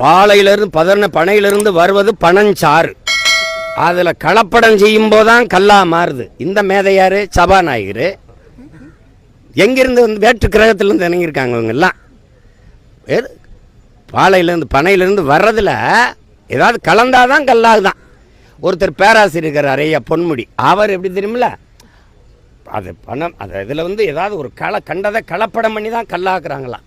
பாலையிலிருந்து பதன பனையிலிருந்து வருவது பனஞ்சாறு. அதில் கலப்படம் செய்யும் போதுதான் கல்லா மாறுது. இந்த மேதையார் சபாநாயகர். எங்கிருந்து வந்து வேற்று கிரகத்திலேருந்து இணங்கியிருக்காங்க இவங்கெல்லாம். பாலையிலேருந்து பனையிலேருந்து வர்றதில் ஏதாவது கலந்தாதான் கல்லாகுதான். ஒருத்தர் பேராசிரியர் அறைய பொன்முடி. அவர் எப்படி தெரியுமில்ல? அது பணம் அது இதில் வந்து ஏதாவது ஒரு களை கண்டதை கலப்படம் பண்ணி தான் கல்லாக்குறாங்களாம்.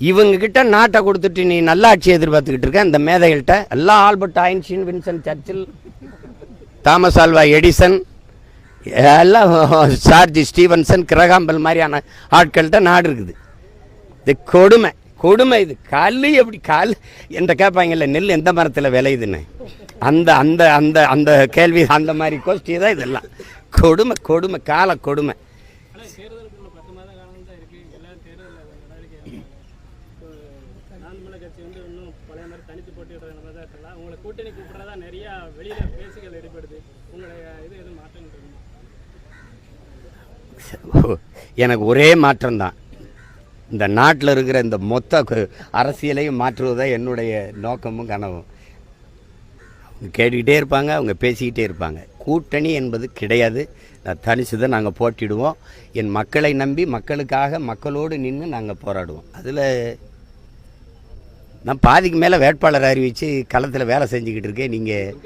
இவங்க கிட்ட நாட்டை கொடுத்துட்டு நீ நல்லாட்சி எதிர்பார்த்துக்கிட்டு இருக்க. இந்த மேதைகள்கிட்ட எல்லாம் Albert Einstein Winston Churchill Thomas Alva Edison எல்லாம் சார்ஜ் ஸ்டீவன்சன் கிரகாம்பல் மாதிரியான ஆட்கள்கிட்ட நாடு இருக்குது. இது கொடுமை கொடுமை இது. கல் எப்படி கல் என்ற கேட்பாங்கல்ல நெல் எந்த மரத்தில் விளையுதுன்னு? அந்த அந்த அந்த அந்த கேள்வி அந்த மாதிரி கோஷ்டி தான் இதெல்லாம். கொடுமை கொடுமை கால கொடுமை ஆனால் தேர்தலுக்கு இன்னும் பத்து மாத காலம் தான் இருக்கு எல்லாரும் தேர்தல் நடவடிக்கை இப்போ நான் தமிழர் கட்சி வந்து இன்னும் பழைய மாதிரி தனித்து போட்டிடுற மாதிரி தான் இருக்கலாம் உங்களை கூட்டணி கூப்பிட்றதா நிறையா வெளியில பேசுகள் ஏற்படுது. உங்களுடைய இது எதுவும் மாற்றம் எனக்கு ஒரே மாற்றம்தான். இந்த நாட்டில் இருக்கிற இந்த மொத்த அரசியலையும் மாற்றுவது தான் என்னுடைய நோக்கமும் கனவும். அவங்க கேட்டுக்கிட்டே இருப்பாங்க அவங்க பேசிக்கிட்டே இருப்பாங்க. கூட்டணி என்பது கிடையாது. நான் தனிச்சு தான் நாங்கள் போட்டிடுவோம். என் மக்களை நம்பி மக்களுக்காக மக்களோடு நின்று நாங்கள் போராடுவோம். அதில் நான் பாதிக்கு மேலே வேட்பாளர் அறிவித்து களத்தில் வேலை செஞ்சுக்கிட்டு இருக்கேன். நீங்கள்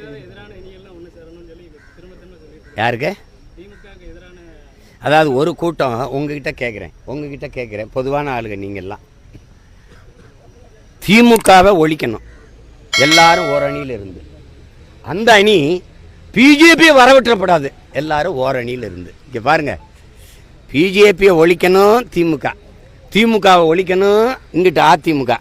யாருக்கு? அதாவது ஒரு கூட்டம் உங்ககிட்ட கேட்குறேன் உங்ககிட்ட கேட்குறேன் பொதுவான ஆளுங்க நீங்கள்லாம் திமுகவை ஒழிக்கணும். எல்லாரும் ஒரு அணியில் இருந்து அந்த அணி பிஜேபி வரவிட்டப்படாது எல்லாரும் ஓரணியில் இருந்து இங்கே பாருங்க. பிஜேபியை ஒழிக்கணும் திமுக. திமுகவை ஒழிக்கணும் இங்கிட்டு அதிமுக.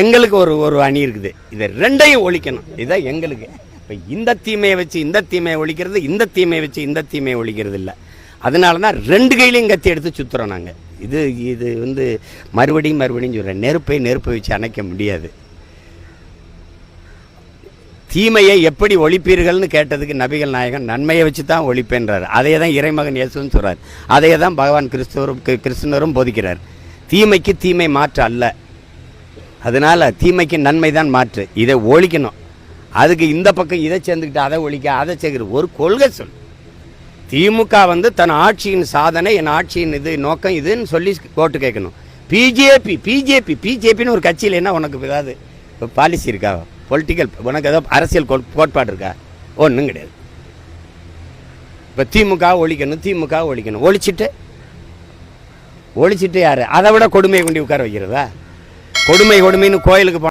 எங்களுக்கு ஒரு ஒரு அணி இருக்குது. இதை ரெண்டையும் ஒழிக்கணும். இதுதான் எங்களுக்கு. இப்போ இந்த தீமையை வச்சு இந்த தீமையை ஒழிக்கிறது இந்த தீமையை வச்சு இந்த தீமையை ஒழிக்கிறது இல்லை. அதனால தான் ரெண்டு கையிலையும் கத்தி எடுத்து சுற்றுறோம் நாங்கள் இது இது வந்து மறுபடியும் மறுபடியும் சொல்கிறேன் நெருப்பை நெருப்பை வச்சு அணைக்க முடியாது. தீமையை எப்படி ஒழிப்பீர்கள்னு கேட்டதுக்கு நபிகள் நாயகன் நன்மையை வச்சு தான் ஒழிப்பேன்றார். அதே தான் இறைமகன் இயேசுன்னு சொல்கிறார் அதே தான் பகவான் கிறிஸ்துவரும் கிருஷ்ணரும் போதிக்கிறார். தீமைக்கு தீமை மாற்று அல்ல. அதனால தீமைக்கு நன்மை தான் மாற்று. இதை ஒழிக்கணும். அதுக்கு இந்த பக்கம் இதை சேர்ந்துக்கிட்டு அதை ஒழிக்க அதை சேர்க்குறது ஒரு கொள்கை சொல். திமுக வந்து தன் ஆட்சியின் சாதனை என் ஆட்சியின் இது நோக்கம் இதுன்னு சொல்லி கோட்டு கேட்கணும். பிஜேபி பிஜேபி பிஜேபின்னு ஒரு கட்சியில் என்ன உனக்கு ஏதாவது பாலிசி இருக்கா? பொலிட்டிக்கல் உனக்கு ஏதோ அரசியல் கோட்- கோட்பாடு இருக்கா? ஒன்றும் கிடையாது. இப்போ திமுக ஒழிக்கணும் திமுக ஒழிக்கணும். ஒழிச்சிட்டு ஒழிச்சிட்டு யார்? அதை விட கொடுமையை கொண்டு உட்கார வைக்கிறதா? கொடுமை கொடுமைன்னு கோயிலுக்கு போ